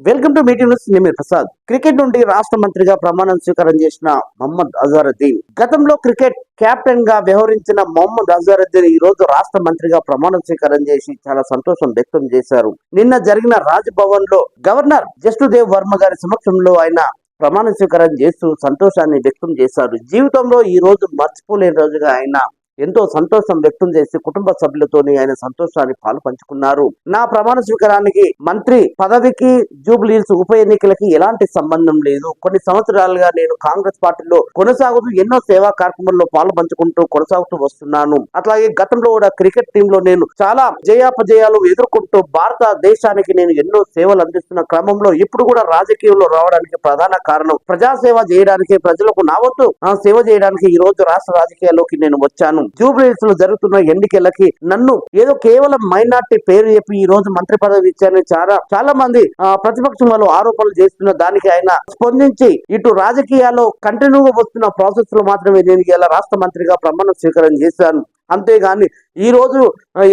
Welcome to meeting news. Prasad. Cricket నుండి రాష్ట్ర మంత్రిగా ప్రమాణం స్వీకారం చేసిన మొహమ్మద్ అజారుద్దీన్. గతంలో క్రికెట్ కెప్టెన్గా వ్యవహరించిన మొహమ్మద్ అజారుద్దీన్ ఈ రోజు రాష్ట్ర మంత్రిగా ప్రమాణం స్వీకారం చేసి చాలా సంతోషం వ్యక్తం చేశారు. నిన్న జరిగిన రాజ్భవన్లో గవర్నర్ జస్టుదేవ్ వర్మ గారి సమక్షంలో ఆయన ప్రమాణ స్వీకారం చేస్తూ సంతోషాన్ని వ్యక్తం చేశారు. జీవితంలో ఈ రోజు మర్చిపోలేని రోజుగా ఆయన ఎంతో సంతోషం వ్యక్తం చేసి కుటుంబ సభ్యులతోని ఆయన సంతోషాన్ని పాలు పంచుకున్నారు. నా ప్రమాణ స్వీకారానికి మంత్రి పదవికి జూబ్లీస్ ఉప ఎన్నికలకి ఎలాంటి సంబంధం లేదు. కొన్ని సంవత్సరాలుగా నేను కాంగ్రెస్ పార్టీలో కొనసాగుతూ ఎన్నో సేవా కార్యక్రమాల్లో పాలు పంచుకుంటూ కొనసాగుతూ వస్తున్నాను. అట్లాగే గతంలో కూడా క్రికెట్ టీమ్లో నేను చాలా జయాపజయాలు ఎదుర్కొంటూ భారతదేశానికి నేను ఎన్నో సేవలు అందిస్తున్న క్రమంలో ఇప్పుడు కూడా రాజకీయంలో రావడానికి ప్రధాన కారణం ప్రజాసేవ చేయడానికి ప్రజలకు నా వంతు సేవ చేయడానికి ఈ రోజు రాష్ట్ర రాజకీయాల్లోకి నేను వచ్చాను. జూబ్లీస్లో జరుగుతున్న ఎన్నికలకి నన్ను ఏదో కేవలం మైనార్టీ పేరు చెప్పి ఈ రోజు మంత్రి పదవి ఇచ్చారని చాలా చాలా మంది ప్రతిపక్షం వాళ్ళు ఆరోపణలు చేస్తున్న దానికి ఆయన స్పందించి ఇటు రాజకీయాల్లో కంటిన్యూగా వస్తున్న ప్రాసెస్లో మాత్రమే నేను ఇలా రాష్ట్ర మంత్రిగా ప్రమాణ స్వీకారం చేశాను. అంతేగాని ఈ రోజు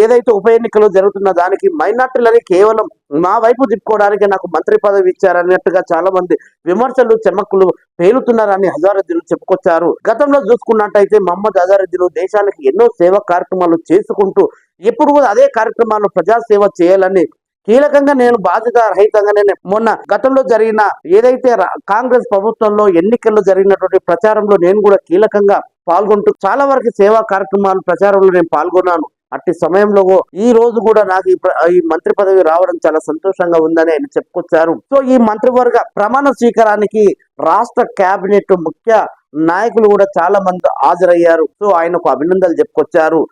ఏదైతే ఉప ఎన్నికలు జరుగుతున్న దానికి మైనార్టీలని కేవలం మా వైపు తిప్పుకోవడానికి నాకు మంత్రి పదవి ఇచ్చారన్నట్టుగా చాలా మంది విమర్శలు చెమక్కులు పేలుతున్నారని హజారుద్దీన్ చెప్పుకొచ్చారు. గతంలో చూసుకున్నట్టయితే మహమ్మద్ హజారుద్దీన్ దేశానికి ఎన్నో సేవా కార్యక్రమాలు చేసుకుంటూ ఎప్పుడు కూడా అదే కార్యక్రమాలు ప్రజాసేవ చేయాలని కీలకంగా నేను బాధ్యత రహితంగా నేను మొన్న గతంలో జరిగిన ఏదైతే రా- కాంగ్రెస్ ప్రభుత్వంలో ఎన్నికల్లో జరిగినటువంటి ప్రచారంలో నేను కూడా కీలకంగా పాల్గొంటూ చాలా వరకు సేవా కార్యక్రమాలు ప్రచారంలో నేను పాల్గొన్నాను. అట్టి సమయంలో ఈ రోజు కూడా నాకు ఈ ఈ మంత్రి పదవి రావడం చాలా సంతోషంగా ఉందని ఆయన చెప్పుకొచ్చారు. సో ఈ మంత్రివర్గ ప్రమాణ స్వీకారానికి రాష్ట్ర కేబినెట్ ముఖ్య నాయకులు కూడా చాలా మంది హాజరయ్యారు. సో ఆయనకు అభినందనలు చెప్పుకొచ్చారు.